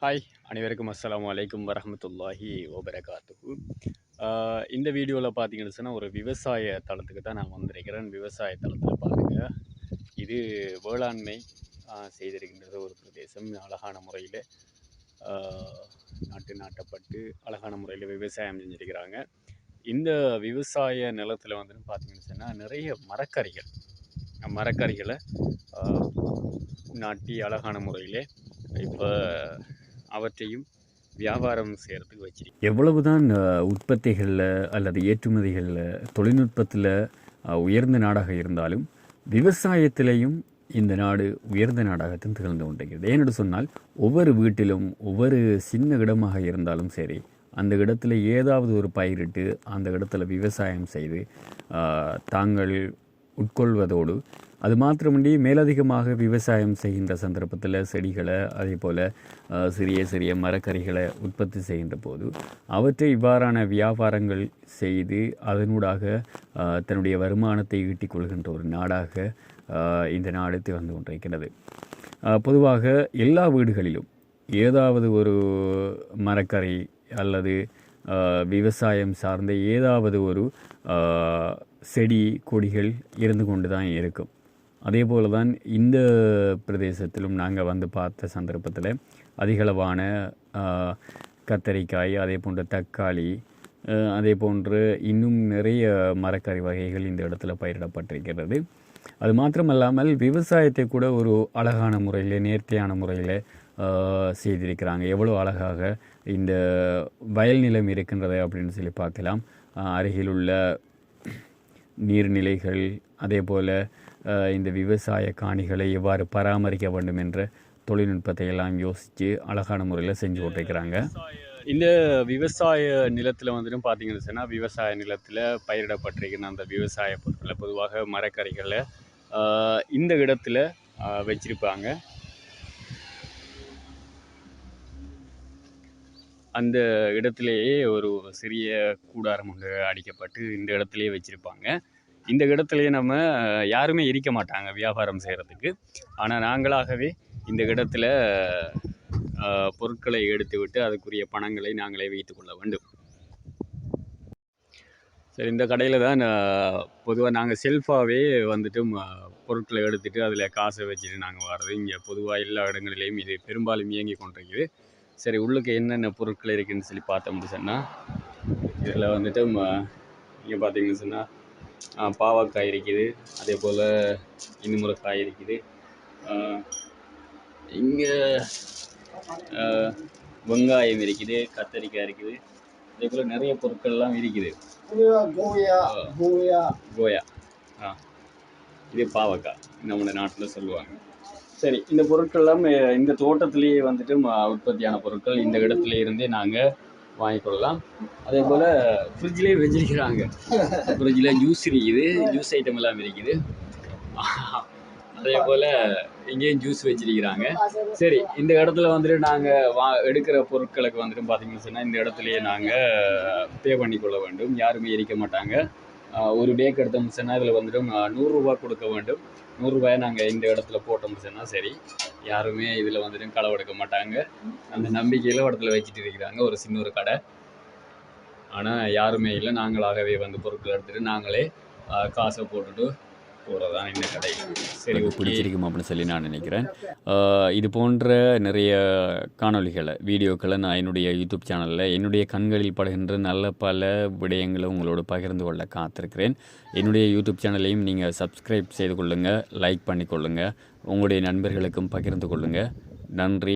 Hi அனைவருக்கும் அஸ்லாம் அலைக்கும் வரமத்துல்லாஹி ஓபரகாத்து இந்த வீடியோவில் பார்த்தீங்கன்னு சொன்னால் ஒரு விவசாய தளத்துக்கு தான் நான் வந்திருக்கிறேன். விவசாய தளத்தில் பாருங்கள் இது வேளாண்மை செய்திருக்கின்றது ஒரு பிரதேசம். அழகான முறையில் நாட்டு நாட்டப்பட்டு அழகான முறையில் விவசாயம் செஞ்சுருக்கிறாங்க. இந்த விவசாய நிலத்தில் வந்து பார்த்தீங்கன்னு சொன்னால் நிறைய மரக்கறிகள் மரக்கறிகளை நாட்டி அழகான முறையில் இப்போ அவற்றையும் வியாபாரம் செய்கிறதுக்கு வச்சிருக்கேன். எவ்வளவுதான் தான் உற்பத்திகளில் அல்லது ஏற்றுமதிகளில் தொழில்நுட்பத்தில் உயர்ந்த நாடாக இருந்தாலும் விவசாயத்திலையும் இந்த நாடு உயர்ந்த நாடாகத்தான் திகழ்ந்து கொண்டிருக்கிறது. ஏனென்று சொன்னால் ஒவ்வொரு வீட்டிலும் ஒவ்வொரு சின்ன இடமாக இருந்தாலும் சரி அந்த இடத்துல ஏதாவது ஒரு பயிரிட்டு அந்த இடத்துல விவசாயம் செய்து தாங்கள் உட்கொள்வதோடு. அது மாத்திரமின்றி மேலதிகமாக விவசாயம் செய்கின்ற சந்தர்ப்பத்தில் செடிகளை அதே போல் சிறிய சிறிய மரக்கறிகளை உற்பத்தி செய்கின்ற போது அவற்றை இவ்வாறான வியாபாரங்கள் செய்து அதனூடாக தன்னுடைய வருமானத்தை ஈட்டிக் கொள்கின்ற ஒரு நாடாக இந்த நாடு திகழ்ந்து கொண்டிருக்கிறது. பொதுவாக எல்லா வீடுகளிலும் ஏதாவது ஒரு மரக்கறி அல்லது விவசாயம் சார்ந்த ஏதாவது ஒரு செடி கொடிகள் இருந்து கொண்டு தான் இருக்கும். அதே போல தான் இந்த பிரதேசத்திலும் நாங்கள் வந்து பார்த்த சந்தர்ப்பத்தில் அதிகளவான கத்தரிக்காய் அதே போன்ற தக்காளி அதே போன்று இன்னும் நிறைய மரக்கறி வகைகள் இந்த இடத்துல பயிரிடப்பட்டிருக்கிறது. அது மாத்திரமல்லாமல் விவசாயத்தை கூட ஒரு அழகான முறையில் நேர்த்தியான முறையில் செய்திருக்கிறாங்க. எவ்வளோ அழகாக இந்த வயல் நிலம் இருக்கின்றது அப்படின்னு சொல்லி பார்க்கலாம். அருகில் உள்ள நீர்நிலைகள் அதே போல் இந்த விவசாய காணிகளை எவ்வாறு பராமரிக்க வேண்டும் என்ற தொழில்நுட்பத்தை எல்லாம் யோசித்து அழகான முறையில் செஞ்சு கொண்டிருக்கிறாங்க இந்த விவசாய நிலத்தில் வந்துட்டு பார்த்தீங்கன்னு சொன்னால் விவசாய நிலத்தில் பயிரிடப்பட்டிருக்கிற அந்த விவசாய பொருட்களை பொதுவாக மரக்கறிகளை இந்த இடத்துல வச்சிருப்பாங்க. அந்த இடத்துலையே ஒரு சிறிய கூடாரம் ஒன்று அடிக்கப்பட்டு இந்த இடத்துலையே வச்சுருப்பாங்க. இந்த இடத்துலையே நம்ம யாருமே இருக்க மாட்டாங்க வியாபாரம் செய்கிறதுக்கு ஆனால் நாங்களாகவே இந்த இடத்துல பொருட்களை எடுத்துவிட்டு அதுக்குரிய பணங்களை நாங்களே வைத்துக்கொள்ள வேண்டும். சரி இந்த கடையில் தான் பொதுவாக நாங்கள் செல்ஃபாகவே வந்துட்டு பொருட்களை எடுத்துகிட்டு அதில் காசை வச்சுட்டு நாங்கள் வர்றது. இங்கே பொதுவாக எல்லா இடங்களிலையும் இது பெரும்பாலும் இயங்கி கொண்டிருக்குது. சரி உள்ளுக்கு என்னென்ன பொருட்கள் இருக்குதுன்னு சொல்லி பார்த்தோம்னு சொன்னால் இதில் வந்துட்டு இங்கே பார்த்தீங்கன்னு சொன்னால் பாவக்காய் இருக்குது. அதே போல் இன்னும் இருக்குது. இங்கே வெங்காயம் இருக்குது கத்தரிக்காய் இருக்குது அதே போல் நிறைய பொருட்கள்லாம் இருக்குது கோயா ஆ. இது பாவக்காய். நம்ம நாட்டில் சொல்லுவாங்க. சரி இந்த பொருட்கள்லாம் இந்த தோட்டத்திலேயே வந்துட்டு உற்பத்தியான பொருட்கள் இந்த இடத்துல இருந்தே நாங்கள் வாங்கிக்கொள்ளலாம் அதே போல் ஃப்ரிட்ஜ்லேயே வச்சிருக்கிறாங்க ஃப்ரிட்ஜில் ஜூஸ் இருக்குது ஜூஸ் ஐட்டம் எல்லாம் இருக்குது அதே போல் இங்கேயும் ஜூஸ் வச்சிருக்கிறாங்க. சரி இந்த இடத்துல வந்துட்டு நாங்கள் வா எடுக்கிற பொருட்களுக்கு வந்துட்டு பார்த்தீங்கன்னு சொன்னால் இந்த இடத்துலையே நாங்கள் பே பண்ணி கொள்ள வேண்டும். யாருமே எரிக்க மாட்டாங்க. ஒரு பேக் எடுத்தோம்னு சொன்னால் இதில் வந்துட்டு ஆஹ் நூறுரூவா கொடுக்க வேண்டும். நூறுரூவாயை நாங்கள் இந்த இடத்துல போட்டோம்னு சொன்னால் சரி. யாருமே இதில் வந்துட்டு களவெடுக்க மாட்டாங்க. அந்த நம்பிக்கையில் இடத்துல வச்சுட்டு இருக்கிறாங்க ஒரு சின்ன ஒரு கடை. ஆனால் யாருமே இல்லை. நாங்களாகவே வந்து பொருட்கள் எடுத்துகிட்டு நாங்களே காசை போட்டுட்டு போகிறதான் இந்த கடை சரி பிடிச்சிருக்கும் அப்படின்னு சொல்லி நான் நினைக்கிறேன். இது போன்ற நிறைய காணொளிகளை வீடியோக்களை நான் என்னுடைய யூடியூப் சேனலில் என்னுடைய கண்களில் படுகின்ற நல்ல பல விடயங்களை உங்களோடு பகிர்ந்து கொள்ள காத்திருக்கிறேன். என்னுடைய யூடியூப் சேனலையும் நீங்கள் சப்ஸ்கிரைப் செய்து கொள்ளுங்கள் லைக் பண்ணிக்கொள்ளுங்கள் உங்களுடைய நண்பர்களுக்கும் பகிர்ந்து கொள்ளுங்கள் நன்றி.